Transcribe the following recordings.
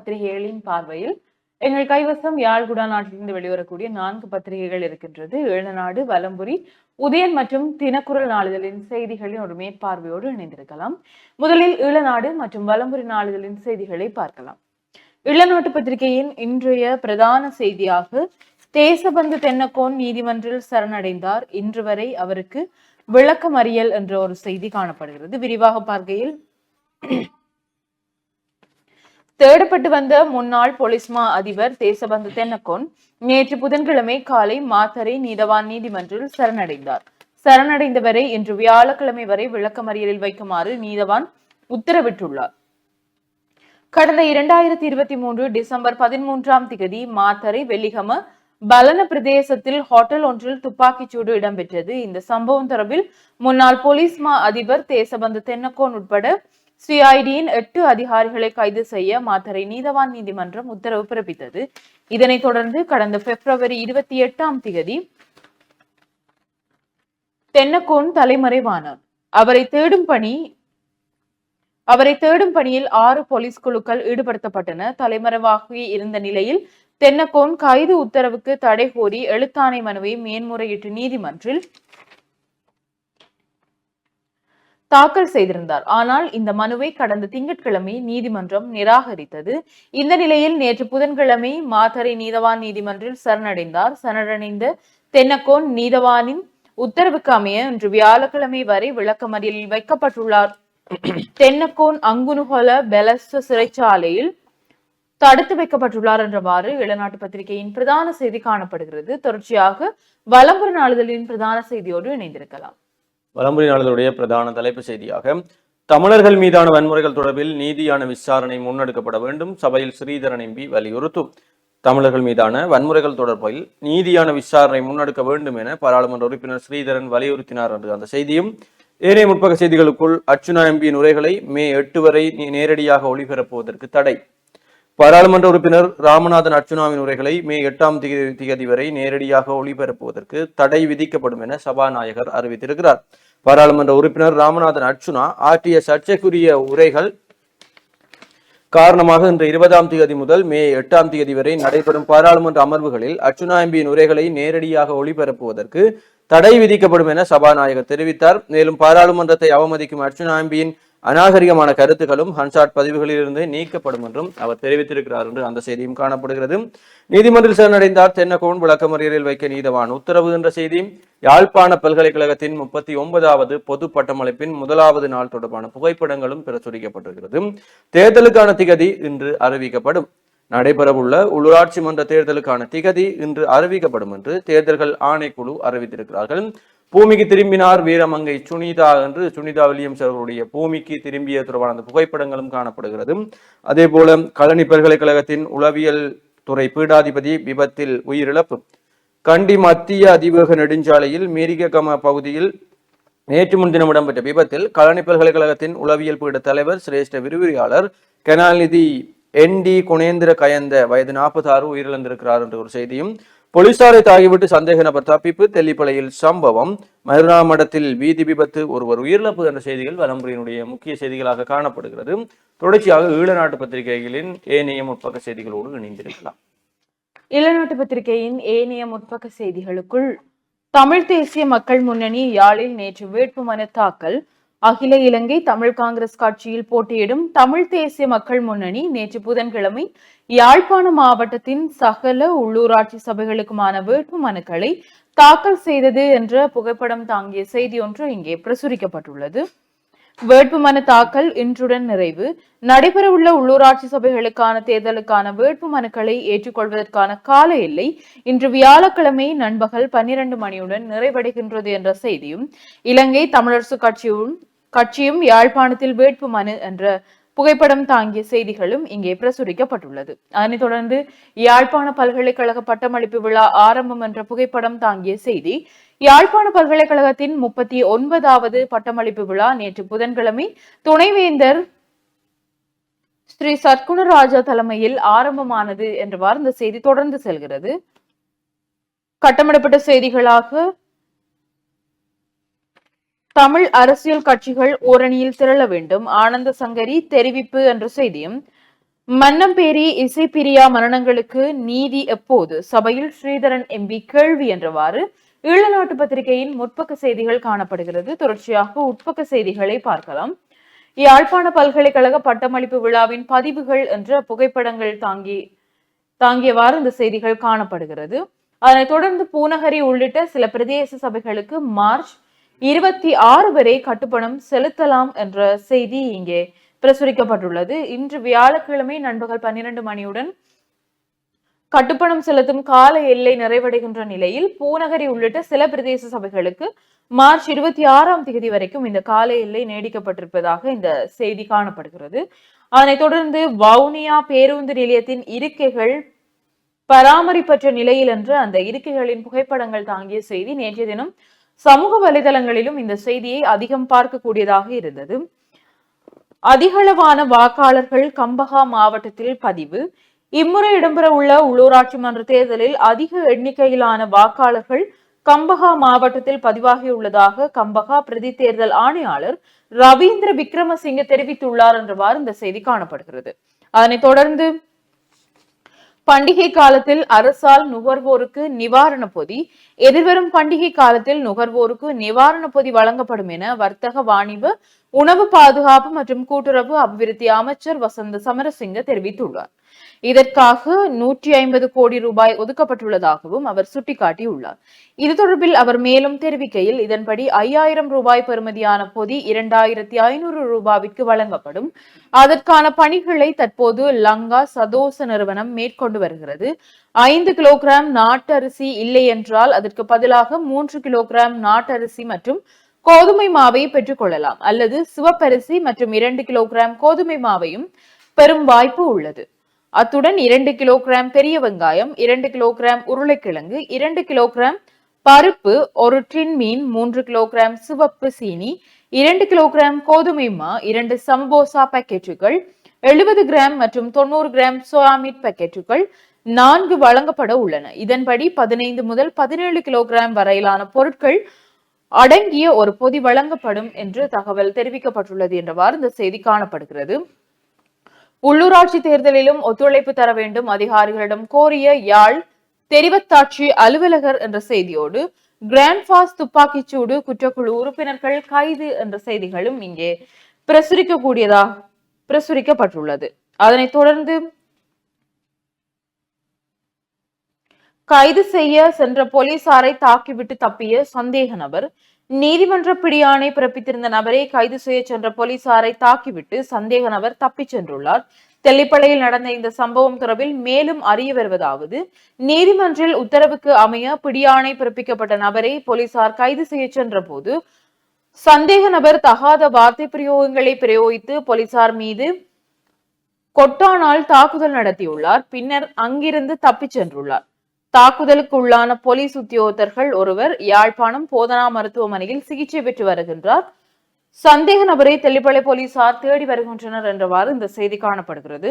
பத்திரிகைகளின் பார்வையில் எங்கள் கைவசம் யாழ்குடா நாட்டிலிருந்து வெளிவரக்கூடிய நான்கு பத்திரிகைகள் இருக்கின்றது. எழுநாடு வலம்புரி உதயன் மற்றும் தினக்குரல் நாளிதழின் செய்திகளின் ஒரு மேற்பார்வையோடு இணைந்திருக்கலாம். முதலில் ஈழநாடு மற்றும் வலம்புரி நாளிதழின் செய்திகளை பார்க்கலாம். இளநாட்டு பத்திரிகையின் இன்றைய பிரதான செய்தியாக தேசபந்து தென்னக்கோன் நீதிமன்றில் சரணடைந்தார். இன்று வரை அவருக்கு விளக்கமறியல் என்ற ஒரு செய்தி காணப்படுகிறது. விரிவாக பார்க்கையில் தேடப்பட்டு வந்த முன்னாள் பொலிஸ்மா அதிபர் தேசபந்து தென்னக்கோன் நேற்று புதன்கிழமை காலை மாத்தரை நீதவான் நீதிமன்றில் சரணடைந்தார். சரணடைந்தவரை இன்று வியாழக்கிழமை வரை விளக்கமறியலில் வைக்குமாறு நீதவான் உத்தரவிட்டுள்ளார். கடந்த இரண்டாயிரத்தி இருபத்தி மூன்று டிசம்பர் பதிமூன்றாம் திகதி மாத்தரை வெள்ளிகம பலன பிரதேசத்தில் ஹோட்டல் ஒன்றில் துப்பாக்கிச்சூடு இடம்பெற்றது. இந்த சம்பவம் தொடர்பில் முன்னாள் போலீஸ் மா அதிபர் தேசபந்து தென்னக்கோன் உட்பட சிஐடியின் எட்டு அதிகாரிகளை கைது செய்ய மாத்தரை நீதவான் நீதிமன்றம் உத்தரவு பிறப்பித்தது. இதனைத் தொடர்ந்து கடந்த பிப்ரவரி இருபத்தி எட்டாம் திகதி தென்னக்கோன் தலைமறைவானார். அவரை தேடும் பணி அவரை தேடும் பணியில் ஆறு போலீஸ் குழுக்கள் ஈடுபடுத்தப்பட்டன. தலைமறைவாக இருந்த நிலையில் தென்னக்கோன் கைது உத்தரவுக்கு தடை கோரி எழுத்தாணை மனுவை மேன்முறையீட்டு நீதிமன்றில் தாக்கல் செய்திருந்தார். ஆனால் இந்த மனுவை கடந்த திங்கட்கிழமை நீதிமன்றம் நிராகரித்தது. இந்த நிலையில் நேற்று புதன்கிழமை மாத்தறை நீதவான் நீதிமன்றில் சரணடைந்தார். சரணடைந்த தென்னக்கோன் நீதவானின் உத்தரவுக்கு அமைய இன்று வியாழக்கிழமை வரை விளக்கமறியலில் வைக்கப்பட்டுள்ளார். தென்னக்கோன் அங்குனுகொல பெலஸ்த சிறைச்சாலையில் தடுத்து வைக்கப்பட்டுள்ளார் என்றவாறு இளநாட்டு பத்திரிகையின் பிரதான செய்தி காணப்படுகிறது. தொடர்ச்சியாக வலம்புரி நாளிதழின் பிரதான செய்தியோடு இணைந்திருக்கலாம். வலம்புரி நாளிதழுடைய பிரதான தலைப்பு செய்தியாக தமிழர்கள் மீதான வன்முறைகள் தொடர்பில் நீதியான விசாரணை முன்னெடுக்கப்பட வேண்டும் சபையில் ஸ்ரீதரன் எம்பி வலியுறுத்தும். தமிழர்கள் மீதான வன்முறைகள் தொடர்பில் நீதியான விசாரணை முன்னெடுக்க வேண்டும் என பாராளுமன்ற உறுப்பினர் ஸ்ரீதரன் வலியுறுத்தினார் என்று அந்த செய்தியும். ஏனைய முற்பக செய்திகளுக்குள் அர்ச்சுனா எம்பியின் உரைகளை மே எட்டு வரை நேரடியாக ஒளிபரப்புவதற்கு தடை. பாராளுமன்ற உறுப்பினர் ராமநாதன் அர்ச்சுனாவின் உரைகளை மே எட்டாம் தேதி வரை நேரடியாக ஒளிபரப்புவதற்கு தடை விதிக்கப்படும் என சபாநாயகர் அறிவித்திருக்கிறார். பாராளுமன்ற உறுப்பினர் ராமநாதன் அர்ச்சுனா ஆற்றிய சர்ச்சைக்குரிய உரைகள் காரணமாக இன்று இருபதாம் தேதி முதல் மே எட்டாம் தேதி வரை நடைபெறும் பாராளுமன்ற அமர்வுகளில் அர்ச்சுனா எம்பியின் உரைகளை நேரடியாக ஒளிபரப்புவதற்கு தடை விதிக்கப்படும் என சபாநாயகர் தெரிவித்தார். மேலும் பாராளுமன்றத்தை அவமதிக்கும் அர்ச்சுனா எம்பியின் அநாகரிகமான கருத்துக்களும் ஹன்சாட் பதிவுகளிலிருந்து நீக்கப்படும் என்றும் அவர் தெரிவித்திருக்கிறார் என்று அந்த செய்தியும் காணப்படுகிறது. நீதிமன்றில் சரணடைந்தார் தென்னகோன் விளக்கமறியலில் வைக்க நீதவான் உத்தரவு என்ற செய்தி யாழ்ப்பாண பல்கலைக்கழகத்தின் முப்பத்தி ஒன்பதாவது பொது பட்டமளிப்பின் முதலாவது நாள் தொடர்பான புகைப்படங்களும் பிரசுரிக்கப்பட்டிருக்கிறது. தேர்தலுக்கான திகதி இன்று அறிவிக்கப்படும். நடைபெறவுள்ள உள்ளூராட்சி மன்ற தேர்தலுக்கான திகதி இன்று அறிவிக்கப்படும் என்று தேர்தல்கள் ஆணைக்குழு அறிவித்திருக்கிறார்கள். பூமிக்கு திரும்பினார் வீரமங்கை சுனிதா என்று சுனிதா வில்லியம்ஸ் அவர்களுடைய பூமிக்கு திரும்பிய தொடர்பான அந்த புகைப்படங்களும் காணப்படுகிறது. அதே போல கழனி பல்கலைக்கழகத்தின் உளவியல் துறை பீடாதிபதி விபத்தில் உயிரிழப்பு. கண்டி மத்திய அதிவேக நெடுஞ்சாலையில் மீரிககம பகுதியில் நேற்று முன்தினம் இடம்பெற்ற விபத்தில் கழனி பல்கலைக்கழகத்தின் உளவியல் பீட தலைவர் சிரேஷ்ட விரிவுரையாளர் கெனாநிதி என் டி குணேந்திர கயந்த வயது நாற்பத்தி ஆறு உயிரிழந்திருக்கிறார் என்ற ஒரு செய்தியும் போலீசாரை தாக்கிவிட்டு சந்தேக நபர் தப்பிப்பு தெல்லிப்பளையில் சம்பவம். மதுராமடத்தில் வீதி விபத்து ஒருவர் உயிரிழப்பு என்ற செய்திகள் வலம்புரியினுடைய முக்கிய செய்திகளாக காணப்படுகிறது. தொடர்ச்சியாக ஈழநாட்டு பத்திரிகைகளின் ஏனைய முற்பக்க செய்திகளோடு இணைந்திருக்கலாம். இளநாட்டு பத்திரிகையின் ஏனைய முற்பக்க செய்திகளுக்குள் தமிழ் தேசிய மக்கள் முன்னணி யாழில் நேற்று வேட்புமனு தாக்கல். அகில இலங்கை தமிழ் காங்கிரஸ் கட்சியில் போட்டியிடும் தமிழ் தேசிய மக்கள் முன்னணி நேற்று புதன்கிழமை யாழ்ப்பாண மாவட்டத்தின் சகல உள்ளூராட்சி சபைகளுக்குமான வேட்பு மனுக்களை தாக்கல் செய்தது என்ற புகைப்படம் தாங்கிய செய்தி ஒன்று இங்கே பிரசுரிக்கப்பட்டுள்ளது. வேட்புமனு தாக்கல் இன்றுடன் நிறைவு. நடைபெறவுள்ள உள்ளூராட்சி சபைகளுக்கான தேர்தலுக்கான வேட்பு மனுக்களை ஏற்றுக்கொள்வதற்கான கால எல்லை இன்று வியாழக்கிழமை நண்பகல் பன்னிரண்டு மணியுடன் நிறைவடைகின்றது என்ற செய்தியும் இலங்கை தமிழரசு கட்சியும் கட்சியும் யாழ்ப்பாணத்தில் வேட்பு மனு என்ற புகைப்படம் தாங்கிய செய்திகளும் இங்கே பிரசுரிக்கப்பட்டுள்ளது. அதனைத் தொடர்ந்து யாழ்ப்பாண பல்கலைக்கழக பட்டமளிப்பு விழா ஆரம்பம் என்ற புகைப்படம் தாங்கிய செய்தி யாழ்ப்பாண பல்கலைக்கழகத்தின் முப்பத்தி ஒன்பதாவது பட்டமளிப்பு விழா நேற்று புதன்கிழமை துணைவேந்தர் ஸ்ரீ சத்குணராஜா தலைமையில் ஆரம்பமானது என்றவாறு இந்த செய்தி தொடர்ந்து செல்கிறது. கட்டமிடப்பட்ட செய்திகளாக தமிழ் அரசியல் கட்சிகள் ஓரணியில் திரள வேண்டும். ஆனந்த சங்கரி தெரிவிப்பு என்ற செய்தியும் மன்னம்பேரி இசைப்பிரியா மரணங்களுக்கு நீதி எப்போது? சபையில் ஸ்ரீதரன் எம்பி கேள்வி என்றவாறு ஈழநாட்டு பத்திரிகையின் முற்பக்க செய்திகள் காணப்படுகிறது. தொடர்ச்சியாக உட்பக்க செய்திகளை பார்க்கலாம். யாழ்ப்பாண பல்கலைக்கழக பட்டமளிப்பு விழாவின் பதிவுகள் என்ற புகைப்படங்கள் தாங்கி தாங்கியவாறு இந்த செய்திகள் காணப்படுகிறது. அதனைத் தொடர்ந்து பூநகரி உள்ளிட்ட சில பிரதேச சபைகளுக்கு மார்ச் இருபத்தி ஆறு வரை கட்டுப்பணம் செலுத்தலாம் என்ற செய்தி இங்கே பிரசுரிக்கப்பட்டுள்ளது. இன்று வியாழக்கிழமை நண்பகல் பன்னிரண்டு மணியுடன் கட்டுப்பணம் செலுத்தும் கால எல்லை நிறைவடைகின்ற நிலையில் பூநகரி உள்ளிட்ட சில பிரதேச சபைகளுக்கு மார்ச் இருபத்தி ஆறாம் தேதி வரைக்கும் இந்த கால எல்லை நீடிக்கப்பட்டிருப்பதாக இந்த செய்தி காணப்படுகிறது. அதனைத் தொடர்ந்து வவுனியா பேருந்து நிலையத்தின் இருக்கைகள் பராமரிப்பற்ற நிலையில் என்று அந்த இருக்கைகளின் புகைப்படங்கள் தாங்கிய செய்தி நேற்றைய தினம் சமூக வலைதளங்களிலும் இந்த செய்தியை அதிகம் பார்க்கக்கூடியதாக இருந்தது. அதிகளவான வாக்காளர்கள் கம்பஹா மாவட்டத்தில் பதிவு. இம்முறை இடம்பெற உள்ள உள்ளூராட்சி மன்ற தேர்தலில் அதிக எண்ணிக்கையிலான வாக்காளர்கள் கம்பஹா மாவட்டத்தில் பதிவாகியுள்ளதாக கம்பஹா பிரதி தேர்தல் ஆணையாளர் ரவீந்திர விக்ரமசிங்க தெரிவித்துள்ளார் என்றவாறு இந்த செய்தி காணப்படுகிறது. அதனைத் தொடர்ந்து பண்டிகை காலத்தில் அரசால் நுகர்வோருக்கு நிவாரண பொதி எதிர்வரும் பண்டிகை காலத்தில் நுகர்வோருக்கு நிவாரண பொதி வழங்கப்படும் என வர்த்தக வாணிப உணவு பாதுகாப்பு மற்றும் கூட்டுறவு அபிவிருத்தி அமைச்சர் வசந்த சமரசிங்க தெரிவித்துள்ளார். இதற்காக நூற்றி ஐம்பது கோடி ரூபாய் ஒதுக்கப்பட்டுள்ளதாகவும் அவர் சுட்டிக்காட்டியுள்ளார். இது தொடர்பில் அவர் மேலும் தெரிவிக்கையில் இதன்படி ஐயாயிரம் ரூபாய் பெறுமதியான பொதி இரண்டாயிரத்தி ஐநூறு ரூபாய்க்கு வழங்கப்படும். அதற்கான பணிகளை தற்போது லங்கா சதோச நிறுவனம் மேற்கொண்டு வருகிறது. ஐந்து கிலோகிராம் நாட்டரிசி இல்லை என்றால் அதற்கு பதிலாக மூன்று கிலோகிராம் நாட்டரிசி மற்றும் கோதுமை மாவை பெற்றுக்கொள்ளலாம். அல்லது சிவப்பரிசி மற்றும் இரண்டு கிலோகிராம் கோதுமை மாவையும் பெறும் வாய்ப்பு உள்ளது. அத்துடன் இரண்டு கிலோகிராம் பெரிய வெங்காயம் இரண்டு கிலோகிராம் உருளைக்கிழங்கு இரண்டு கிலோகிராம் பருப்பு ஒரு டின் மீன் மூன்று கிலோகிராம் சிவப்பு சீனி இரண்டு கிலோகிராம் கோதுமை மா இரண்டு சம்போசா பாக்கெட்டுகள் எழுபது கிராம் மற்றும் தொண்ணூறு கிராம் சோயாமீட் பாக்கெட்டுகள் நான்கு வழங்கப்பட உள்ளன. இதன்படி பதினைந்து முதல் பதினேழு கிலோகிராம் வரையிலான பொருட்கள் அடங்கிய ஒரு பொதி வழங்கப்படும் என்று தகவல் தெரிவிக்கப்பட்டுள்ளது என்றவாறு இந்த செய்தி காணப்படுகிறது. உள்ளூராட்சி தேர்தலிலும் ஒத்துழைப்பு தர வேண்டும் அதிகாரிகளிடம் கோரிய யாழ் தெரிவத்தாட்சி அலுவலகர் என்ற செய்தியோடு கிராண்ட் பாஸ் துப்பாக்கிச் சூடு குற்றக்குழு உறுப்பினர்கள் கைது என்ற செய்திகளும் இங்கே பிரசுரிக்கக்கூடியதா பிரசுரிக்கப்பட்டுள்ளது. அதனைத் தொடர்ந்து கைது செய்ய சென்ற போலீசாரை தாக்கிவிட்டு தப்பிய சந்தேக நபர். நீதிமன்ற பிடியாணை பிறப்பித்திருந்த நபரை கைது செய்ய சென்ற போலீசாரை தாக்கிவிட்டு சந்தேக நபர் தப்பிச் சென்றுள்ளார். தெல்லிப்பளையில் நடந்த இந்த சம்பவம் தொடர்பில் மேலும் அறிய வருவதாவது நீதிமன்றில் உத்தரவுக்கு அமைய பிடியாணை பிறப்பிக்கப்பட்ட நபரை போலீசார் கைது செய்ய சென்ற போது சந்தேக நபர் தகாத வார்த்தை பிரயோகங்களை பிரயோகித்து போலீசார் மீது கொட்டானால் தாக்குதல் நடத்தியுள்ளார். பின்னர் அங்கிருந்து தப்பிச் சென்றுள்ளார். தாக்குதலுக்கு உள்ளான போலீஸ் உத்தியோகத்தர்கள் ஒருவர் யாழ்ப்பாணம் போதனா மருத்துவமனையில் சிகிச்சை பெற்று வருகின்றார். சந்தேக நபரை தெல்லிப்பளை போலீசார் தேடி வருகின்றனர் என்றவாறு இந்த செய்தி காணப்படுகிறது.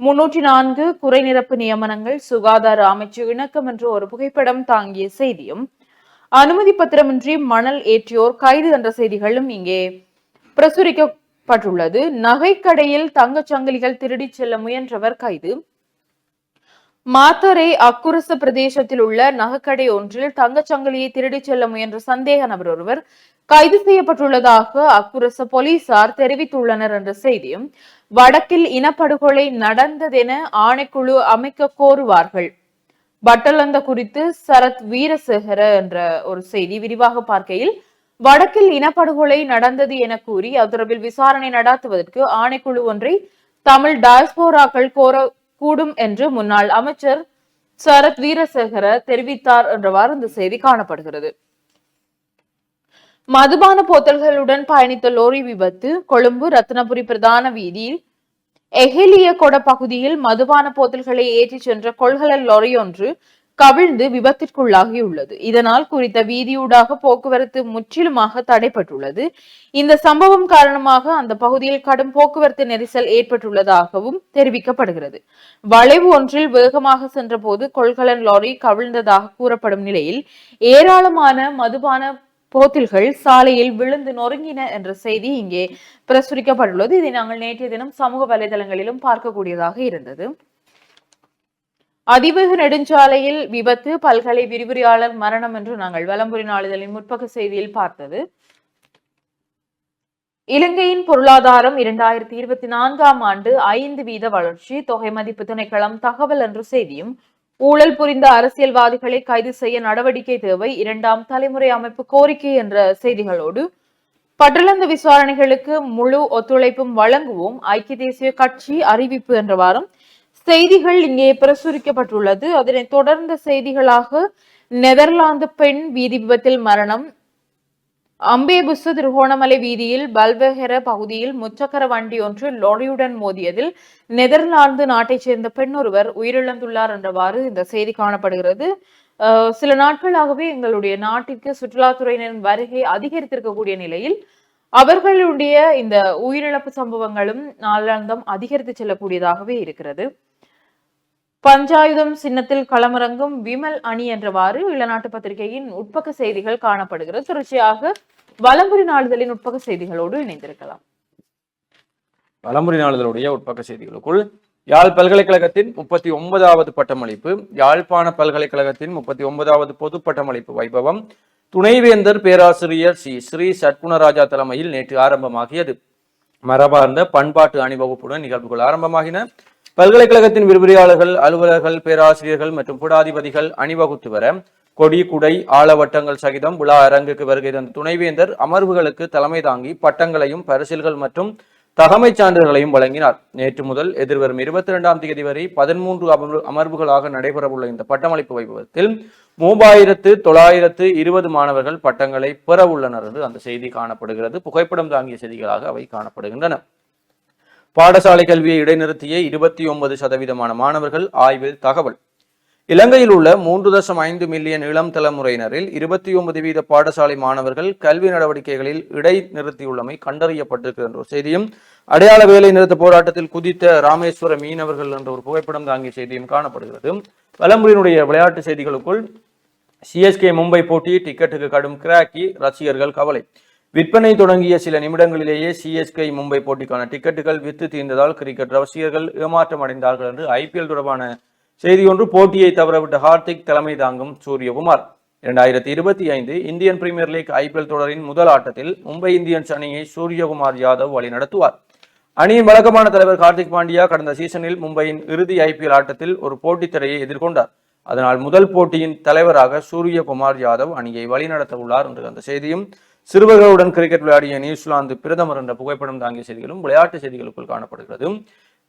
முன்னூற்றி நான்கு குறை நிரப்பு நியமனங்கள் சுகாதார அமைச்சு இணக்கம் என்ற ஒரு புகைப்படம் தாங்கிய செய்தியும் அனுமதி பத்திரமின்றி மணல் ஏற்றியோர் கைது என்ற செய்திகளும் இங்கே பிரசுரிக்கப்பட்டுள்ளது. நகைக்கடையில் தங்கச் சங்கிலிகள் திருடிச் செல்ல முயன்றவர் கைது. மாத்தரை அக்குரச பிரதேசத்தில் உள்ள நகைக்கடை ஒன்றில் தங்கச்சங்கிலியை திருடிச் செல்ல முயன்ற சந்தேக நபர் ஒருவர் கைது செய்யப்பட்டுள்ளதாக அக்குரச போலீசார் தெரிவித்துள்ளனர் என்ற செய்தியும் வடக்கில் இனப்படுகொலை நடந்ததென ஆணைக்குழு அமைக்க கோருவார்கள். வட்டலந்த குறித்து சரத் வீரசேகர என்ற ஒரு செய்தி விரிவாக பார்க்கையில் வடக்கில் இனப்படுகொலை நடந்தது என கூறி அது தொடர்பில் விசாரணை நடாத்துவதற்கு ஆணைக்குழு ஒன்றை தமிழ் டயஸ்போராக்கள் கோர கூடும் என்று முன்னாள் அமைச்சர் சரத் வீரசேகர தெரிவித்தார் என்றவாறு இந்த செய்தி காணப்படுகிறது. மதுபான போத்தல்களுடன் பயணித்த லோரி விபத்து கொழும்பு ரத்னபுரி பிரதான வீதியில் எஹெலிய கொட பகுதியில் மதுபான போத்தல்களை ஏற்றிச் சென்ற கொள்கலன் லொரி ஒன்று கவிழ்ந்து விபத்திற்குள்ளாகியுள்ளது. இதனால் குறித்த வீதியூடாக போக்குவரத்து முற்றிலுமாக தடைப்பட்டுள்ளது இந்த சம்பவம் காரணமாக அந்த பகுதியில் கடும் போக்குவரத்து நெரிசல் ஏற்பட்டுள்ளதாகவும் தெரிவிக்கப்படுகிறது. வளைவு ஒன்றில் வேகமாக சென்றபோது கொள்கலன் லாரி கவிழ்ந்ததாக கூறப்படும் நிலையில் ஏராளமான மதுபான போத்தில்கள் சாலையில் விழுந்து நொறுங்கின என்ற செய்தி இங்கே பிரசுரிக்கப்பட்டுள்ளது. இதை நாங்கள் நேற்றைய தினம் சமூக வலைதளங்களிலும் பார்க்கக்கூடியதாக இருந்தது. அதிவேக நெடுஞ்சாலையில் விபத்து பல்கலை விரிவுரையாளர் மரணம் என்று நாங்கள் வலம்புரி நாளிதழின் முற்பக செய்தியில் பார்த்தது. இலங்கையின் பொருளாதாரம் இரண்டாயிரத்தி இருபத்தி நான்காம் ஆண்டு ஐந்து வீத வளர்ச்சி தொகை மதிப்பு திணைக்களம் தகவல் என்ற செய்தியும் ஊழல் புரிந்த அரசியல்வாதிகளை கைது செய்ய நடவடிக்கை தேவை இரண்டாம் தலைமுறை அமைப்பு கோரிக்கை என்ற செய்திகளோடு பட்டளந்த விசாரணைகளுக்கு முழு ஒத்துழைப்பும் வழங்குவோம் ஐக்கிய தேசிய கட்சி அறிவிப்பு என்ற வாரம் செய்திகள் இங்கே பிரசுரிக்கப்பட்டுள்ளது. அதனை தொடர்ந்த செய்திகளாக நெதர்லாந்து பெண் வீதி விபத்தில் மரணம். அம்பேபுசு திருகோணமலை வீதியில் பல்வெஹெர பகுதியில் முச்சக்கர வண்டி ஒன்று லொரியுடன் மோதியதில் நெதர்லாந்து நாட்டைச் சேர்ந்த பெண் ஒருவர் உயிரிழந்துள்ளார் என்றவாறு இந்த செய்தி காணப்படுகிறது. சில நாட்களாகவே எங்களுடைய நாட்டிற்கு சுற்றுலாத்துறையினரின் வருகை அதிகரித்திருக்கக்கூடிய நிலையில் அவர்களுடைய இந்த உயிரிழப்பு சம்பவங்களும் நாளாந்தம் அதிகரித்து செல்லக்கூடியதாகவே இருக்கிறது. பஞ்சாயுதம் சின்னத்தில் களமிறங்கும் விமல் அணி என்றவாறு இளநாட்டு பத்திரிகையின் உட்பக்க செய்திகள் காணப்படுகிறது. தொடர்ச்சியாக வலம்புரி நாளிதழின் உட்பக்க செய்திகளோடு இணைந்திருக்கலாம். வலம்புரி நாளிதழுடைய உட்பக்க செய்திகளுக்குள் யாழ் பல்கலைக்கழகத்தின் முப்பத்தி ஒன்பதாவது பட்டமளிப்பு யாழ்ப்பாண பல்கலைக்கழகத்தின் முப்பத்தி ஒன்பதாவது பொது பட்டமளிப்பு வைபவம் துணைவேந்தர் பேராசிரியர் சி. ஸ்ரீ சட்குணராஜா தலைமையில் நேற்று ஆரம்பமாகியது. மரபார்ந்த பண்பாட்டு அணிவகுப்புடன் நிகழ்வுகள் ஆரம்பமாகின. பல்கலைக்கழகத்தின் விரிவுரையாளர்கள் அலுவலர்கள் பேராசிரியர்கள் மற்றும் புடாதிபதிகள் அணிவகுத்து வர கொடி குடை ஆழவட்டங்கள் சகிதம் விழா அரங்குக்கு வருகை தந்த துணைவேந்தர் அமர்வுகளுக்கு தலைமை தாங்கி பட்டங்களையும் பரிசில்கள் மற்றும் தகமை சான்றுகளையும் வழங்கினார். நேற்று முதல் எதிர்வரும் இருபத்தி இரண்டாம் தேதி வரை பதிமூன்று அமர்வு அமர்வுகளாக நடைபெறவுள்ள இந்த பட்டமளிப்பு வைபவத்தில் மூவாயிரத்து தொள்ளாயிரத்து இருபது மாணவர்கள் பட்டங்களை பெற உள்ளனர் என்று அந்த செய்தி காணப்படுகிறது. புகைப்படம் தாங்கிய செய்திகளாக அவை காணப்படுகின்றன. பாடசாலை கல்வியை இடைநிறுத்திய இருபத்தி ஒன்பது சதவீதமான மாணவர்கள் ஆய்வில் தகவல். இலங்கையில் உள்ள மூன்று தசம் ஐந்து மில்லியன் இளம் தலைமுறையினரில் இருபத்தி ஒன்பது வீத பாடசாலை மாணவர்கள் கல்வி நடவடிக்கைகளில் இடைநிறுத்தியுள்ளமை கண்டறியப்பட்டிருக்கிறது என்ற ஒரு செய்தியும் அடையாள வேலை நிறுத்த போராட்டத்தில் குதித்த ராமேஸ்வர மீனவர்கள் என்ற ஒரு புகைப்படம் தாங்கிய செய்தியும் காணப்படுகிறது. வலம்புரியினுடைய விளையாட்டு செய்திகளுக்குள் சிஎஸ்கே மும்பை போட்டி டிக்கெட்டுக்கு கடும் கிராக்கி ரசிகர்கள் கவலை. விற்பனை தொடங்கிய சில நிமிடங்களிலேயே சிஎஸ்கே மும்பை போட்டிக்கான டிக்கெட்டுகள் வித்து தீர்ந்ததால் கிரிக்கெட் ரசிகர்கள் ஏமாற்றம் அடைந்தார்கள் என்று ஐபிஎல் தொடர்பான செய்தி ஒன்று போட்டியை தவறவிட்ட ஹார்திக் தலைமை தாங்கும் சூரியகுமார். இரண்டாயிரத்தி இருபத்தி ஐந்து இந்தியன் பிரீமியர் லீக் ஐபிஎல் தொடரின் முதல் ஆட்டத்தில் மும்பை இந்தியன்ஸ் அணியை சூரியகுமார் யாதவ் வழிநடத்துவார். அணியின் வழக்கமான தலைவர் கார்த்திக் பாண்டியா கடந்த சீசனில் மும்பையின் இறுதி ஐபிஎல் ஆட்டத்தில் ஒரு போட்டித் தடையை எதிர்கொண்டார். அதனால் முதல் போட்டியின் தலைவராக சூரியகுமார் யாதவ் அணியை வழிநடத்த உள்ளார் என்று அந்த செய்தியும் சிறுவர்களுடன் கிரிக்கெட் விளையாடிய நியூசிலாந்து பிரதமர் என்ற புகைப்படம் தாங்கிய செய்திகளும் விளையாட்டு செய்திகளுக்குள் காணப்படுகிறது.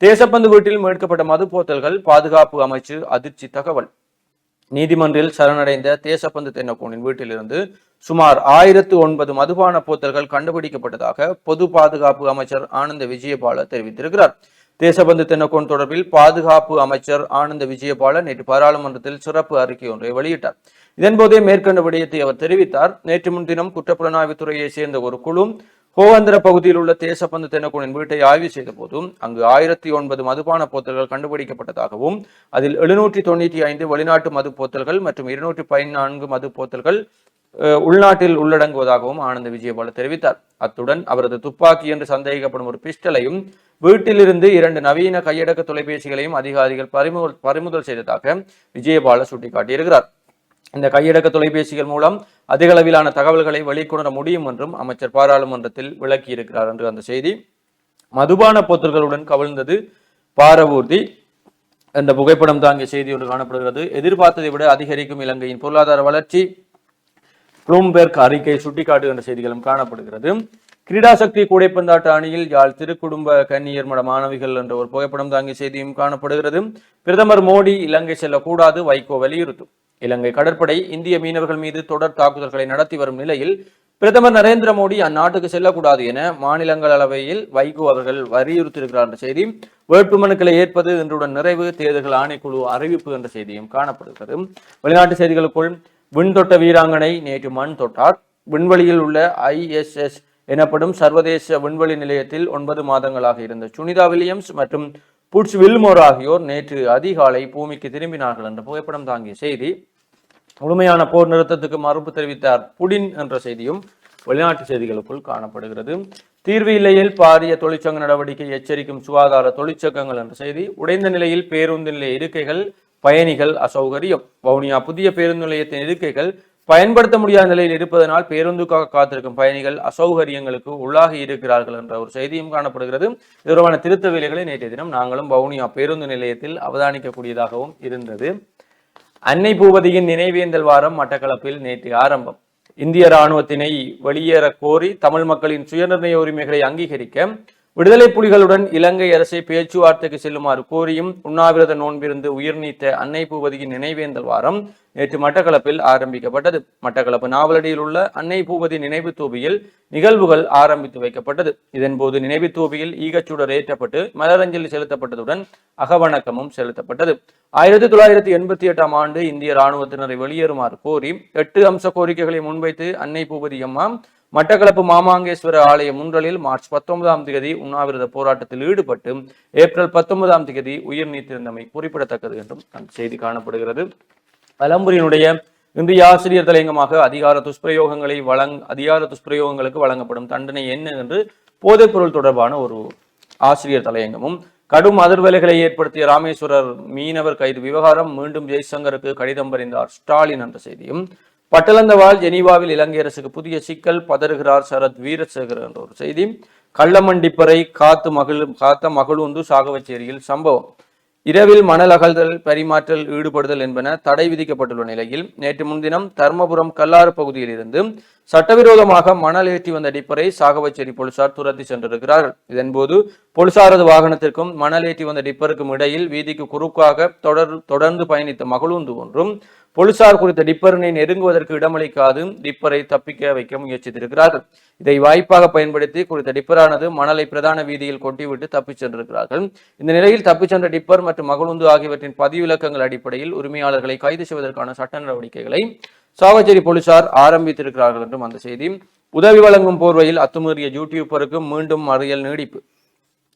தேசப்பந்து வீட்டில் மீட்கப்பட்ட மது போத்தல்கள் பாதுகாப்பு அமைச்சு அதிர்ச்சி தகவல். நீதிமன்றில் சரணடைந்த தேசப்பந்து தென்னக்கோனின் வீட்டிலிருந்து சுமார் ஆயிரத்து ஒன்பது மதுபான போத்தல்கள் கண்டுபிடிக்கப்பட்டதாக பொது பாதுகாப்பு அமைச்சர் ஆனந்த விஜயபால தெரிவித்திருக்கிறார். தேசபந்து தென்னக்கோன் தொடர்பில் பாதுகாப்பு அமைச்சர் ஆனந்த விஜயபால நேற்று பாராளுமன்றத்தில் சிறப்பு அறிக்கை ஒன்றை வெளியிட்டார். இதன்போதே மேற்கண்ட விடயத்தை அவர் தெரிவித்தார். நேற்று முன்தினம் குற்றப்புலனாய்வுத் துறையை சேர்ந்த ஒரு குழு கோவந்திர பகுதியில் உள்ள தேசப்பந்து தென்னக்கோனின் வீட்டை ஆய்வு செய்த போதும் அங்கு ஆயிரத்தி ஒன்பது மதுபான போத்தல்கள் கண்டுபிடிக்கப்பட்டதாகவும் அதில் எழுநூற்றி தொண்ணூற்றி ஐந்து வெளிநாட்டு மது போத்தல்கள் மற்றும் இருநூற்றி பதினான்கு மது போத்தல்கள் உள்நாட்டில் உள்ளடங்குவதாகவும் ஆனந்த விஜயபால தெரிவித்தார். அத்துடன் அவரது துப்பாக்கி என்று சந்தேகிக்கப்படும் ஒரு பிஸ்டலையும் வீட்டிலிருந்து இரண்டு நவீன கையடக்க தொலைபேசிகளையும் அதிகாரிகள் பறிமுதல் பறிமுதல் செய்ததாக விஜயபால சுட்டிக்காட்டியிருக்கிறார். இந்த கையடக்க தொலைபேசிகள் மூலம் அதிக அளவிலான தகவல்களை வெளிக்கொணர முடியும் என்றும் அமைச்சர் பாராளுமன்றத்தில் விளக்கியிருக்கிறார் என்று அந்த செய்தி மதுபான போத்தல்களுடன் கவிழ்ந்தது பாரவூர்தி. என்ற புகைப்படம் தாங்கிய செய்தி ஒன்று காணப்படுகிறது. எதிர்பார்த்ததை விட அதிகரிக்கும் இலங்கையின் பொருளாதார வளர்ச்சி ப்ளூம்பெர்க் அறிக்கை சுட்டிக்காட்டுகின்ற செய்திகளும் காணப்படுகிறது. கிரீடா சக்தி கூடைப்பந்தாட்ட அணியில் யாழ் திருக்குடும்ப கன்னியர் மட மாணவிகள் என்ற ஒரு புகைப்படம் தாங்கிய செய்தியும் காணப்படுகிறது. பிரதமர் மோடி இலங்கை செல்லக்கூடாது வைகோ வலியுறுத்தும். இலங்கை கடற்படை இந்திய மீனவர்கள் மீது தொடர் தாக்குதல்களை நடத்தி வரும் நிலையில் பிரதமர் நரேந்திர மோடி அந்நாட்டுக்கு செல்லக்கூடாது என மாநிலங்களவையில் வைகோ அவர்கள் வலியுறுத்தியிருக்கிறார் என்ற செய்தி. வேட்புமனுக்களை ஏற்பது இன்றுடன் நிறைவு தேர்தல்கள் ஆணைக்குழு அறிவிப்பு என்ற செய்தியும் காணப்படுகிறது. வெளிநாட்டு செய்திகளுக்குள் விண்தொட்ட வீராங்கனை நேற்று மண் தொட்டார். விண்வெளியில் உள்ள ஐஎஸ்எஸ் எனப்படும் சர்வதேச விண்வெளி நிலையத்தில் ஒன்பது மாதங்களாக இருந்த சுனிதா வில்லியம்ஸ் மற்றும் புட்ஸ் வில்மோர் ஆகியோர் நேற்று அதிகாலை பூமிக்கு திரும்பினார்கள் என்ற புகைப்படம் தாங்கிய செய்தி. முழுமையான போர் நிறுத்தத்துக்கு மறுப்பு தெரிவித்தார் புடின் என்ற செய்தியும் வெளிநாட்டு செய்திகளுக்குள் காணப்படுகிறது. தீர்வு இல்லையில் பாரிய தொழிற்சங்க நடவடிக்கை எச்சரிக்கும் சுகாதார தொழிற்சங்கங்கள் என்ற செய்தி. உடைந்த நிலையில் பேருந்து நிலைய இருக்கைகள் பயணிகள் அசௌகரியம். வவுனியா புதிய பேருந்து நிலையத்தின் இருக்கைகள் பயன்படுத்த முடியாத நிலையில் இருப்பதனால் பேருந்துக்காக காத்திருக்கும் பயணிகள் அசௌகரியங்களுக்கு உள்ளாகி இருக்கிறார்கள் என்ற ஒரு செய்தியும் காணப்படுகிறது. இது தொடர்பான திருத்த வேலைகளை நேற்றைய தினம் நாங்களும் வவுனியா பேருந்து நிலையத்தில் அவதானிக்கக்கூடியதாகவும் இருந்தது. அன்னை பூபதியின் நினைவேந்தல் வாரம் மட்டக்களப்பில் நேற்று ஆரம்பம். இந்திய ராணுவத்தினை வெளியேற கோரி தமிழ் மக்களின் சுயநிர்ணய உரிமைகளை அங்கீகரிக்க விடுதலை புலிகளுடன் இலங்கை அரசை பேச்சுவார்த்தைக்கு செல்லுமாறு கோரியும் உண்ணாவிரத நோன்பிருந்து உயிர் நீத்த அன்னை பூபதியின் நினைவேந்தல் வாரம் நேற்று மட்டக்களப்பில் ஆரம்பிக்கப்பட்டது. மட்டக்களப்பு நாவலடியில் உள்ள அன்னை பூபதி நினைவு தூபியில் நிகழ்வுகள் ஆரம்பித்து வைக்கப்பட்டது. இதன்போது நினைவு தூபியில் ஈகச்சுடர் ஏற்றப்பட்டு மலரஞ்சலி செலுத்தப்பட்டதுடன் அகவணக்கமும் செலுத்தப்பட்டது. ஆயிரத்தி தொள்ளாயிரத்தி எண்பத்தி எட்டாம் ஆண்டு இந்திய ராணுவத்தினரை வெளியேறுமாறு கோரி எட்டு அம்ச கோரிக்கைகளை முன்வைத்து அன்னை பூபதி அம்மா மட்டக்களப்பு மாமாங்கேஸ்வர ஆலய முன்றலில் மார்ச் பத்தொன்பதாம் தேதி உண்ணாவிரத போராட்டத்தில் ஈடுபட்டு ஏப்ரல் பத்தொன்பதாம் தேதி உயிர் நீத்திருந்தமை குறிப்பிடத்தக்கது என்றும் அந்த செய்தி காணப்படுகிறது. பலம்புரியினுடைய இன்றைய ஆசிரியர் தலையங்கமாக அதிகார துஷ்பிரயோகங்களை வழங் அதிகார துஷ்பிரயோகங்களுக்கு வழங்கப்படும் தண்டனை என்ன என்று போதைப்பொருள் தொடர்பான ஒரு ஆசிரியர் தலையங்கமும் கடும் அதிர்வலைகளை ஏற்படுத்திய ராமேஸ்வரர் மீனவர் கைது விவகாரம் மீண்டும் ஜெய்சங்கருக்கு கடிதம் பறிந்தார் ஸ்டாலின் என்ற செய்தியும் பட்டளந்தவாள் ஜெனீவாவில் இலங்கை அரசுக்கு புதிய சிக்கல் பதறுகிறார் சரத் வீரசேகர் என்ற ஒரு செய்தி. கள்ளமண்டிப்பறை காத்து மகிழ் காத்த மகளுந்து சாகவச்சேரியில் சம்பவம். இரவில் மணல் அகழ்தல் பரிமாற்றல் ஈடுபடுதல் என்பன தடை விதிக்கப்பட்டுள்ள நிலையில் நேற்று முன்தினம் தர்மபுரம் கல்லாறு பகுதியில் இருந்து சட்டவிரோதமாக மணல் ஏற்றி வந்த டிப்பரை சாகவச்சேரி போலீசார் துரத்தி சென்றிருக்கிறார்கள். இதன்போது போலீசாரது வாகனத்திற்கும் மணல் ஏற்றி வந்த டிப்பருக்கும் இடையில் வீதிக்கு குறுக்காக தொடர் தொடர்ந்து பயணித்த மகளூந்து ஒன்றும் போலீசார் குறித்த டிப்பரினை நெருங்குவதற்கு இடமளிக்காது டிப்பரை தப்பிக்க வைக்க முயற்சித்திருக்கிறார்கள். இதை வாய்ப்பாக பயன்படுத்தி குறித்த டிப்பரானது மணலை பிரதான வீதியில் கொட்டிவிட்டு தப்பிச் சென்றிருக்கிறார்கள். இந்த நிலையில் தப்பிச் சென்ற டிப்பர் மற்றும் மகளுந்து ஆகியவற்றின் பதிவிலக்கங்கள் அடிப்படையில் உரிமையாளர்களை கைது செய்வதற்கான சட்ட நடவடிக்கைகளை சாவச்சேரி போலீசார் ஆரம்பித்திருக்கிறார்கள் என்றும் அந்த செய்தி. உதவி வழங்கும் போர்வையில் அத்துமீறிய யூடியூபருக்கு மீண்டும் மறியல் நீடிப்பு.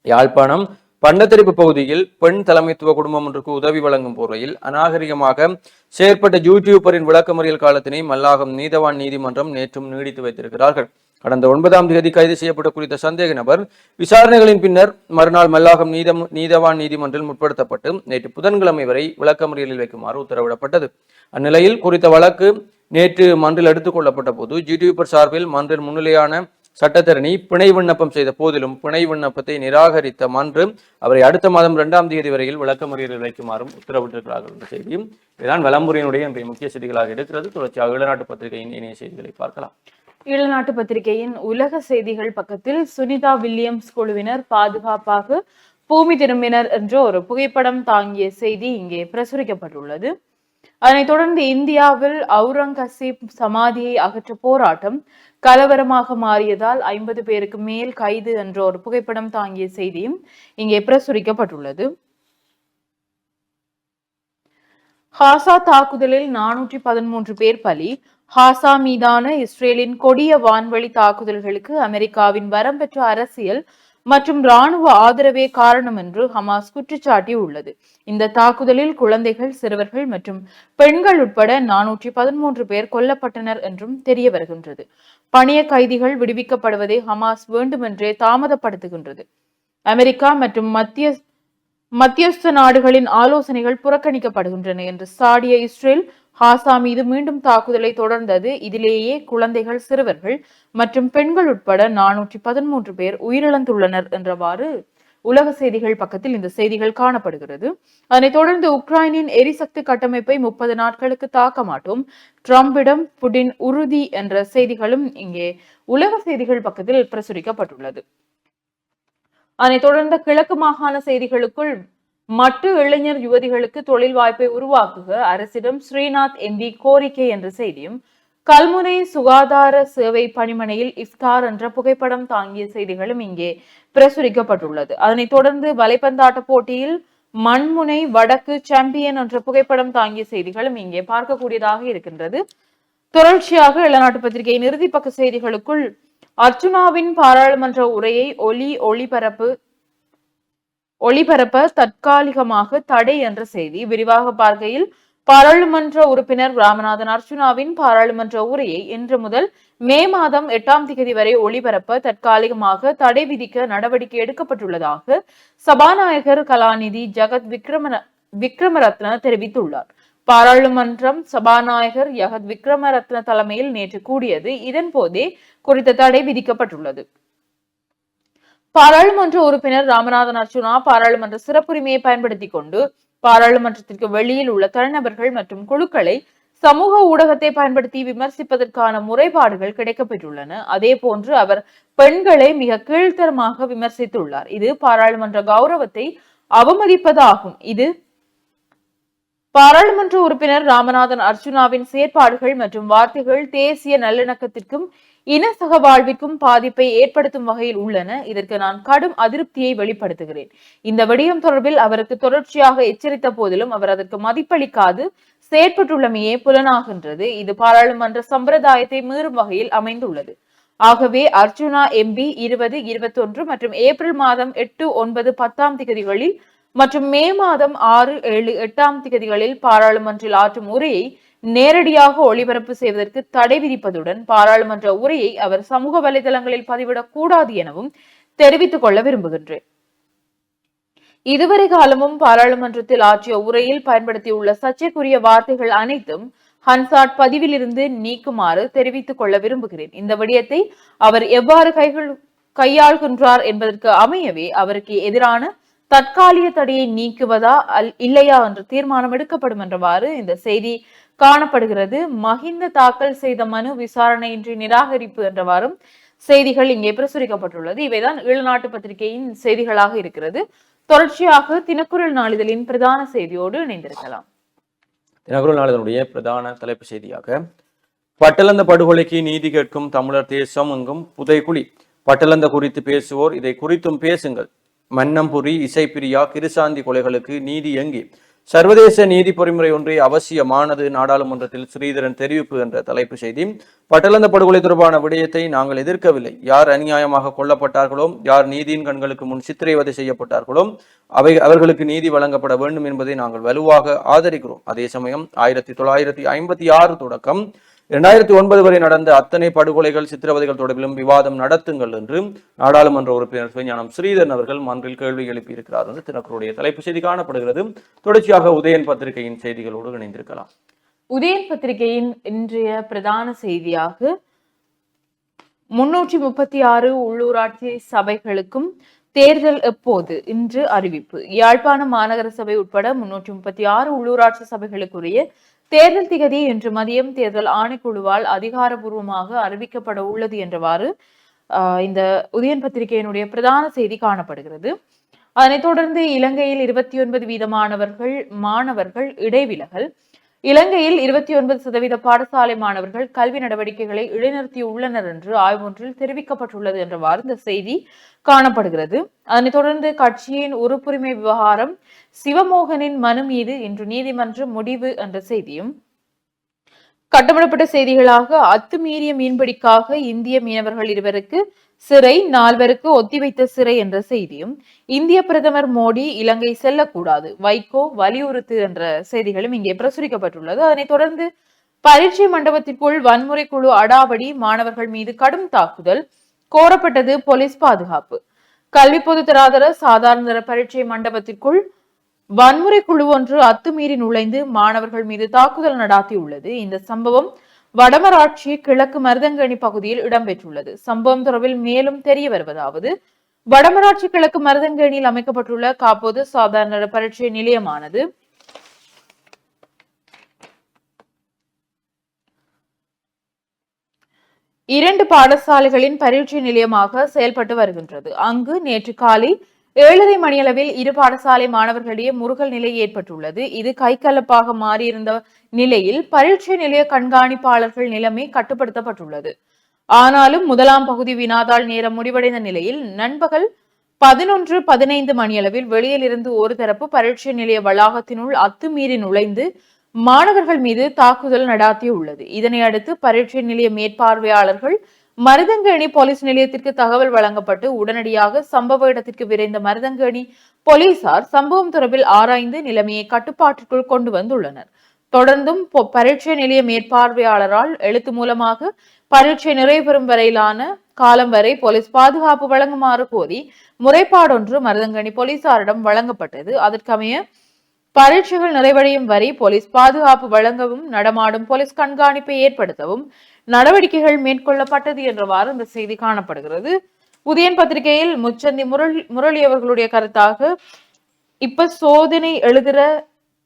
யாழ்ப்பாணம் பண்டத்தரிப்பு பகுதியில் பெண் தலைமைத்துவ குடும்பம் ஒன்றுக்கு உதவி வழங்கும் போர்வையில் அநாகரிகமாக செயற்பட்ட யூடியூபரின் விளக்கமறியல் காலத்தினை மல்லாகம் நீதவான் நீதிமன்றம் நேற்றும் நீடித்து வைத்திருக்கிறார்கள். கடந்த ஒன்பதாம் தேதி கைது செய்யப்பட்ட குறித்த சந்தேக நபர் விசாரணைகளின் பின்னர் மறுநாள் மல்லாகம் நீதம் நீதவான் நீதிமன்றில் முற்படுத்தப்பட்டு நேற்று புதன்கிழமை வரை விளக்கமறியலில் வைக்குமாறு உத்தரவிடப்பட்டது. அந்நிலையில் குறித்த வழக்கு நேற்று மன்றில் எடுத்துக் கொள்ளப்பட்ட போது ஜிடியூபர் சார்பில் மன்றில் முன்னிலையான சட்டத்தரணி பிணை விண்ணப்பம் செய்த போதிலும் பிணை விண்ணப்பத்தை நிராகரித்த மன்று அவரை அடுத்த மாதம் இரண்டாம் தேதி வரையில் விளக்கமறியலில் வைக்குமாறும் உத்தரவிட்டிருக்கிறார்கள் என்ற செய்தியும் இதுதான் வளமுறையினுடைய இன்றைய முக்கிய செய்திகளாக இருக்கிறது. தொடர்ச்சியாக ஈழநாட்டு பத்திரிகையின் இணைய செய்திகளை பார்க்கலாம். ஈழநாட்டு பத்திரிகையின் உலக செய்திகள் பக்கத்தில் சுனிதா வில்லியம்ஸ் குழுவினர் பாதுகாப்பாக பூமி திரும்பினர் என்ற ஒரு புகைப்படம் தாங்கிய செய்தி இங்கே பிரசுரிக்கப்பட்டுள்ளது. அதனைத் தொடர்ந்து இந்தியாவில் அவுரங்கசீப் சமாதியை அகற்ற போராட்டம் கலவரமாக மாறியதால் ஐம்பது பேருக்கு மேல் கைது என்ற ஒரு புகைப்படம் தாங்கிய செய்தியும் இங்கே பிரசுரிக்கப்பட்டுள்ளது. ஹாசா தாக்குதலில் நானூற்றி பதிமூன்று பேர் பலி ஹாசா மீதான இஸ்ரேலின் கொடிய வான்வழி தாக்குதல்களுக்கு அமெரிக்காவின் வரம்பெற்ற அரசியல் மற்றும் ராணுவ ஆதரவே காரணம் என்று ஹமாஸ் குற்றச்சாட்டி உள்ளது இந்த தாக்குதலில் குழந்தைகள் சிறுவர்கள் மற்றும் பெண்கள் உட்பட நானூற்றி பதிமூன்று பேர் கொல்லப்பட்டனர் என்றும் தெரிய வருகின்றது. பணிய கைதிகள் விடுவிக்கப்படுவதை ஹமாஸ் வேண்டுமென்றே தாமதப்படுத்துகின்றது. அமெரிக்கா மற்றும் மத்திய மத்தியஸ்த நாடுகளின் ஆலோசனைகள் புறக்கணிக்கப்படுகின்றன என்று சாடிய இஸ்ரேல் ஹாசா மீது மீண்டும் தாக்குதலை தொடர்ந்தது. இதிலேயே குழந்தைகள் சிறுவர்கள் மற்றும் பெண்கள் உட்பட நானூற்றி பதிமூன்று பேர் உயிரிழந்துள்ளனர் என்றவாறு உலக செய்திகள் பக்கத்தில் இந்த செய்திகள் காணப்படுகிறது. அதனைத் தொடர்ந்து உக்ரைனின் எரிசக்தி கட்டமைப்பை முப்பது நாட்களுக்கு தாக்க மாட்டோம். ட்ரம்பிடம் புடின் உறுதி என்ற செய்திகளும் இங்கே உலக செய்திகள் பக்கத்தில் பிரசுரிக்கப்பட்டுள்ளது. அதனைத் தொடர்ந்த கிழக்கு மாகாண செய்திகளுக்குள் மட்டு இளைஞர் யுவதிகளுக்கு தொழில் வாய்ப்பை உருவாக்குக. அரசிடம் ஸ்ரீநாத் எம்பி கோரிக்கை என்ற செய்தியும் கல்முனை சுகாதார சேவை பணிமனையில் இஃப்தார் என்ற புகைப்படம் தாங்கிய செய்திகளும் இங்கே பிரசுரிக்கப்பட்டுள்ளது. அதனைத் தொடர்ந்து வலைப்பந்தாட்ட போட்டியில் மண்முனை வடக்கு சாம்பியன் என்ற புகைப்படம் தாங்கிய செய்திகளும் இங்கே பார்க்கக்கூடியதாக இருக்கின்றது. தொடர்ச்சியாக இளநாட்டு பத்திரிகையின் இறுதிப்பக்க செய்திகளுக்குள் அர்ச்சுனாவின் பாராளுமன்ற உரையை ஒலி ஒளிபரப்பு ஒளிபரப்ப தற்காலிகமாக தடை என்ற செய்தி விரிவாக பார்க்கையில் பாராளுமன்ற உறுப்பினர் ராமநாதன் அர்ச்சுனாவின் பாராளுமன்ற உரையை இன்று முதல் மே மாதம் எட்டாம் தேதி வரை ஒளிபரப்ப தற்காலிகமாக தடை விதிக்க நடவடிக்கை எடுக்கப்பட்டுள்ளதாக சபாநாயகர் கலாநிதி ஜகத் விக்ரம விக்ரமரத்ன தெரிவித்துள்ளார். பாராளுமன்றம் சபாநாயகர் யகத் விக்ரமரத்ன தலைமையில் நேற்று கூடியது இதன் போதே குறித்த தடை விதிக்கப்பட்டுள்ளது. பாராளுமன்ற உறுப்பினர் ராமநாதன் அர்ஜுனா பாராளுமன்ற சிறப்புரிமையை பயன்படுத்தி கொண்டு பாராளுமன்றத்திற்கு வெளியில் உள்ள தனிநபர்கள் மற்றும் குழுக்களை சமூக ஊடகத்தை பயன்படுத்தி விமர்சிப்பதற்கான முறைப்பாடுகள் கிடைக்கப்பெற்றுள்ளன. அதே போன்று அவர் பெண்களை மிக கீழ்த்தரமாக விமர்சித்துள்ளார். இது பாராளுமன்ற கௌரவத்தை அவமதிப்பதாகும். இது பாராளுமன்ற உறுப்பினர் ராமநாதன் அர்ச்சுனாவின் செயற்பாடுகள் மற்றும் வார்த்தைகள் தேசிய நல்லிணக்கத்திற்கும் இன சகவாழ்விற்கும் பாதிப்பை ஏற்படுத்தும் வகையில் உள்ளன. இதற்கு நான் கடும் அதிருப்தியை வெளிப்படுத்துகிறேன். இந்த விடயம் தொடர்பில் அவருக்கு தொடர்ச்சியாக எச்சரித்த போதிலும் அவர் அதற்கு மதிப்பளிக்காது. செயற்பட்டுள்ளமையே புலனாகின்றது. இது பாராளுமன்ற சம்பிரதாயத்தை மீறும் வகையில் அமைந்துள்ளது. ஆகவே அர்ஜுனா எம்பி இருபது இருபத்தொன்று மற்றும் ஏப்ரல் மாதம் எட்டு ஒன்பது பத்தாம் திகதிகளில் மற்றும் மே மாதம் ஆறு ஏழு எட்டாம் திகதிகளில் பாராளுமன்றில் ஆற்றும் உரையை நேரடியாக ஒளிபரப்பு செய்வதற்கு தடை விதிப்பதுடன் பாராளுமன்ற உரையை அவர் சமூக வலைதளங்களில் பதிவிடக் கூடாது எனவும் தெரிவித்துக் கொள்ள விரும்புகின்றேன். இதுவரை காலமும் பாராளுமன்றத்தில் ஆற்றிய உரையில் பயன்படுத்தியுள்ள சர்ச்சைக்குரிய வார்த்தைகள் அனைத்தும் ஹன்சாட் பதிவிலிருந்து நீக்குமாறு தெரிவித்துக் கொள்ள விரும்புகிறேன். இந்த விடயத்தை அவர் எவ்வாறு கைகள் கையாள்கின்றார் என்பதற்கு அமையவே அவருக்கு எதிரான தற்காலிக தடையை நீக்குவதா இல்லையா என்று தீர்மானம் எடுக்கப்படும் என்றவாறு இந்த செய்தி காணப்படுகிறது. மஹிந்த தாக்கல் செய்த மனு விசாரணையின்றி நிராகரிப்பு என்றவாறும் செய்திகள் இங்கே பிரசுரிக்கப்பட்டுள்ளது. இவைதான் ஈழநாட்டு பத்திரிகையின் செய்திகளாக இருக்கிறது. தொடர்ச்சியாக தினக்குரல் நாளிதழின் பிரதான செய்தியோடு இணைந்திருக்கலாம். தினக்குரல் நாளிதழுடைய பிரதான தலைப்பு செய்தியாக பட்டலந்த படுகொலைக்கு நீதி கேட்கும் தமிழர் தேசம் எங்கும் புதைகுழி. பட்டலந்த குறித்து பேசுவோர் இதை குறித்தும் பேசுங்கள். மன்னம்புரி இசைப்பிரியா கிருசாந்தி கொலைகளுக்கு நீதி எங்கே? சர்வதேச நீதி பொறிமுறை ஒன்றை அவசியமானது நாடாளுமன்றத்தில் ஸ்ரீதரன் தெரிவிப்பு என்ற தலைப்பு செய்தி. பட்டலந்த படுகொலை தொடர்பான விடயத்தை நாங்கள் எதிர்க்கவில்லை. யார் அநியாயமாக கொல்லப்பட்டார்களோ யார் நீதியின் கண்களுக்கு முன் சித்திரைவதை செய்யப்பட்டார்களோ அவை அவர்களுக்கு நீதி வழங்கப்பட வேண்டும் என்பதை நாங்கள் வலுவாக ஆதரிக்கிறோம். அதே சமயம் ஆயிரத்தி தொள்ளாயிரத்தி ஐம்பத்தி ஆறு தொடக்கம் இரண்டாயிரத்தி ஒன்பது வரை நடந்த அத்தனை படுகொலைகள் சித்திரவதைகள் தொடர்பிலும் விவாதம் நடத்துங்கள் என்று நாடாளுமன்ற உறுப்பினர் சிவஞானம் ஸ்ரீதரன் அவர்கள் மன்றில் கேள்வி எழுப்பியிருக்கிறார் என்று தினக்கருடைய தலைப்பு செய்தி காணப்படுகிறது. தொடர்ச்சியாக உதயன் பத்திரிகையின் செய்திகளோடு இணைந்திருக்கலாம். உதயன் பத்திரிகையின் இன்றைய பிரதான செய்தியாக முன்னூற்றி முப்பத்தி ஆறு உள்ளூராட்சி சபைகளுக்கும் தேர்தல் எப்போது? இன்று அறிவிப்பு. யாழ்ப்பாணம் மாநகர சபை உட்பட முன்னூற்றி முப்பத்தி ஆறு உள்ளூராட்சி சபைகளுக்குரிய தேர்தல் திகதி இன்று மதியம் தேர்தல் ஆணைக்குழுவால் அதிகாரபூர்வமாக அறிவிக்கப்பட உள்ளது என்றவாறு ஆஹ், இந்த உதயன் பத்திரிகையினுடைய பிரதான செய்தி காணப்படுகிறது. அதனைத் தொடர்ந்து இலங்கையில் இருபத்தி ஒன்பது வீதமானவர்கள் மாணவர்கள் இடைவிலகல். இலங்கையில் இருபத்தி ஒன்பது சதவீத பாடசாலை மாணவர்கள் கல்வி நடவடிக்கைகளை இடைநிறுத்தியுள்ளனர் என்று ஆய்வொன்றில் தெரிவிக்கப்பட்டுள்ளது என்றவாறு இந்த செய்தி காணப்படுகிறது. அதனைத் தொடர்ந்து கட்சியின் உறுப்புரிமை விவகாரம் சிவமோகனின் மனு மீது இன்று நீதிமன்றம் முடிவு என்ற செய்தியும் கட்டமிடப்பட்ட செய்திகளாக அத்துமீறிய மீன்பிடிக்காக இந்திய மீனவர்கள் இருவருக்கு சிறை நால்வருக்கு ஒத்திவைத்த சிறை என்ற செய்தியும் இந்திய பிரதமர் மோடி இலங்கை செல்லக்கூடாது வைகோ வலியுறுத்து என்ற செய்திகளும் இங்கே பிரசுரிக்கப்பட்டுள்ளது. அதனைத் தொடர்ந்து பரீட்சை மண்டபத்திற்குள் வன்முறை குழு அடாவடி மாணவர்கள் மீது கடும் தாக்குதல் கோரப்பட்டது போலீஸ் பாதுகாப்பு. கல்வி பொதுத்தராதர சாதாரண தர பரீட்சை மண்டபத்திற்குள் வன்முறை குழு ஒன்று அத்துமீறி நுழைந்து மாணவர்கள் மீது தாக்குதல் நடாத்தியுள்ளது. இந்த சம்பவம் வடமராட்சி கிழக்கு மருதங்கணி பகுதியில் இடம்பெற்றுள்ளது. சம்பவம் தொடர்பில் மேலும் தெரிய வருவதாவது வடமராட்சி கிழக்கு மருதங்கணியில் அமைக்கப்பட்டுள்ள காப்போது சாதாரண பரீட்சை நிலையமானது. இரண்டு பாடசாலைகளின் பரீட்சை நிலையமாக செயல்பட்டு வருகின்றது. அங்கு நேற்று காலை ஏழரை மணியளவில் இரு பாடசாலை மாணவர்களிடையே முருகல் நிலை ஏற்பட்டுள்ளது. இது கைகலப்பாக மாறியிருந்த நிலையில் பரீட்சை நிலைய கண்காணிப்பாளர்கள் நிலைமை கட்டுப்படுத்தப்பட்டுள்ளது. ஆனாலும் முதலாம் பகுதி வினாதாள் நேரம் முடிவடைந்த நிலையில் நண்பகல் பதினொன்று பதினைந்து மணியளவில் வெளியில் இருந்து ஒரு தரப்பு பரீட்சை நிலைய வளாகத்தினுள் அத்துமீறி நுழைந்து மாணவர்கள் மீது தாக்குதல் நடாத்தியுள்ளது. இதனை அடுத்து பரீட்சை நிலைய மேற்பார்வையாளர்கள் மருதங்கேணி போலீஸ் நிலையத்திற்கு தகவல் வழங்கப்பட்டு உடனடியாக சம்பவ இடத்திற்கு விரைந்த மருதங்கேணி போலீசார் சம்பவம் தொடர்பில் ஆராய்ந்து நிலைமையை கட்டுப்பாட்டிற்குள் கொண்டு வந்துள்ளனர். தொடர்ந்தும் பரீட்சை நிலைய மேற்பார்வையாளரால் எழுத்து மூலமாக பரீட்சை நிறைவேறும் வரையிலான காலம் வரை போலீஸ் பாதுகாப்பு வழங்குமாறு கோரி முறைப்பாடொன்று மருதங்கனி போலீசாரிடம் வழங்கப்பட்டது. அதற்கமைய பரீட்சைகள் நிறைவடையும் வரை போலீஸ் பாதுகாப்பு வழங்கவும் நடமாடும் போலீஸ் கண்காணிப்பை ஏற்படுத்தவும் நடவடிக்கைகள் மேற்கொள்ளப்பட்டது என்றவாறு இந்த செய்தி காணப்படுகிறது. உதயன் பத்திரிகையில் முச்சந்தி முரளி முரளி அவர்களுடைய கருத்தாக இப்ப சோதனை எழுதுற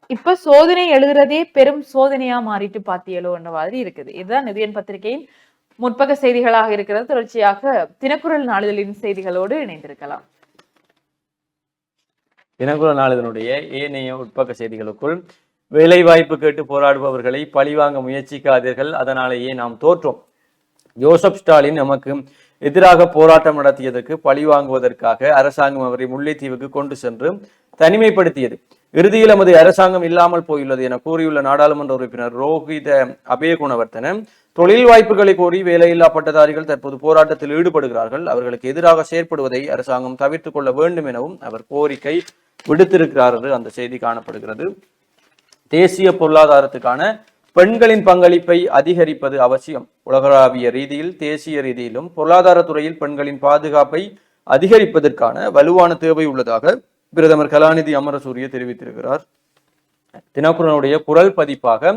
இப்ப சோதனை எழுதுறதே பெரும் சோதனையா மாறிட்டு பாத்தியலோ என்ற மாதிரி இருக்குது. இதுதான் நிதியன் பத்திரிகையின் முற்பக்க செய்திகளாக இருக்கிறது. தொடர்ச்சியாக தினக்குரல் நாளிதழின் செய்திகளோடு இணைந்திருக்கலாம். தினக்குரல் நாளிதனுடைய ஏனைய உட்பக்க செய்திகளுக்குள் வேலைவாய்ப்பு கேட்டு போராடுபவர்களை பழிவாங்க முயற்சிக்காதீர்கள். அதனாலேயே நாம் தோற்றோம். ஜோசப் ஸ்டாலின் நமக்கு எதிராக போராட்டம் நடத்தியதற்கு பழி வாங்குவதற்காக அரசாங்கம் அவரை முல்லைத்தீவுக்கு கொண்டு சென்று தனிமைப்படுத்தியது. இறுதியில் நமது அரசாங்கம் இல்லாமல் போயுள்ளது என கூறியுள்ள நாடாளுமன்ற உறுப்பினர் ரோஹித அபயகுணவர்த்தன தொழில் வாய்ப்புகளை கோரி வேலையில்லா பட்டதாரிகள் தற்போது போராட்டத்தில் ஈடுபடுகிறார்கள். அவர்களுக்கு எதிராக செயற்படுவதை அரசாங்கம் தவிர்த்து கொள்ள வேண்டும் எனவும் அவர் கோரிக்கை விடுத்திருக்கிறார் என்று அந்த செய்தி காணப்படுகிறது. தேசிய பொருளாதாரத்துக்கான பெண்களின் பங்களிப்பை அதிகரிப்பது அவசியம். உலகளாவிய ரீதியில் தேசிய ரீதியிலும் பொருளாதாரத்துறையில் பெண்களின் பாதுகாப்பை அதிகரிப்பதற்கான வலுவான தேவை உள்ளதாக பிரதமர் கலாநிதி அமரசூரிய தெரிவித்திருக்கிறார். தினக்குரனுடைய குரல் பதிப்பாக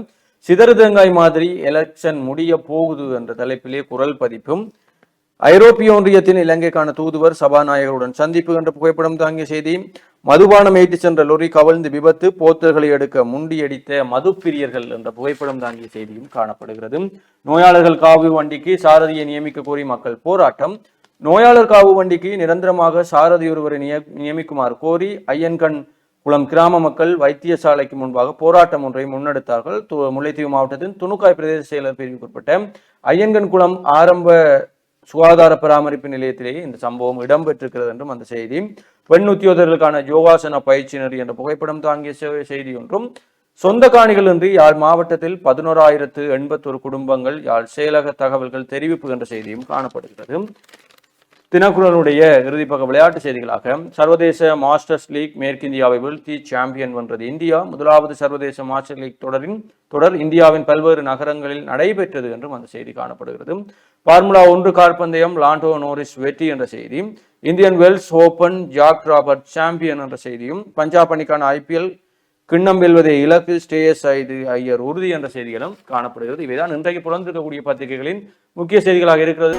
சிதறு தேங்காய் மாதிரி எலெக்ஷன் முடிய போகுது என்ற தலைப்பிலே குரல் பதிப்பும் ஐரோப்பிய ஒன்றியத்தின் இலங்கைக்கான தூதுவர் சபாநாயகருடன் சந்திப்பு என்ற புகைப்படம் தாங்கிய செய்தி மதுபானம் ஏற்றிச் சென்ற லொரி கவிழ்ந்து விபத்து போத்தல்களை எடுக்க முண்டியடித்த மதுப்பிரியர்கள் என்ற புகைப்படம் தாங்கிய செய்தியும் காணப்படுகிறது. நோயாளர்கள் காவு வண்டிக்கு சாரதியை நியமிக்க கோரி மக்கள் போராட்டம். நோயாளர் காவு வண்டிக்கு நிரந்தரமாக சாரதி ஒருவரை நிய நியமிக்குமாறு கோரி ஐயன்கண் குளம் கிராம மக்கள் வைத்தியசாலைக்கு முன்பாக போராட்டம் ஒன்றை முன்னெடுத்தார்கள். முல்லைத்தீவு மாவட்டத்தின் துணுக்காய் பிரதேச செயலர் பிரிவுக்குட்பட்ட ஐயன்கண் குளம் ஆரம்ப சுகாதார பராமரிப்பு நிலையத்திலேயே இந்த சம்பவம் இடம்பெற்றிருக்கிறது என்றும் அந்த செய்தி. பெண் உத்தியோகர்களுக்கான யோகாசன பயிற்சியினர் என்ற புகைப்படம் தாங்கிய செய்தி ஒன்றும். சொந்த காணிகள் இன்றி யாழ் மாவட்டத்தில் பதினோராயிரத்து எண்பத்தொரு குடும்பங்கள் யாழ் செயலக தகவல்கள் தெரிவிப்பு என்ற செய்தியும் காணப்படுகிறது. தினக்குரலுடைய இறுதிப்பக்க விளையாட்டு செய்திகளாக சர்வதேச மாஸ்டர்ஸ் லீக் மேற்கிந்தியாவை வீழ்த்தி சாம்பியன் வென்றது இந்தியா. முதலாவது சர்வதேச மாஸ்டர் லீக் தொடரின் தொடர் இந்தியாவின் பல்வேறு நகரங்களில் நடைபெற்றது என்றும் அந்த செய்தி காணப்படுகிறது. பார்முலா ஒன்று கால்பந்தயம் லாண்டோ நோரிஸ் வெற்றி என்ற செய்தி Indian Wells Open Jack Robert champion என்ற செய்தியும் பஞ்சாப் அணிக்கான ஐபிஎல் கிண்ணம் வெல்வதை இலக்கு ஸ்டேயஸ் ஐது ஐயர் உறுதி என்ற செய்திகளும் காணப்படுகிறது. இவைதான் இன்றைக்கு புலந்திருக்கக்கூடிய பத்திரிகைகளின் முக்கிய செய்திகளாக இருக்கிறது.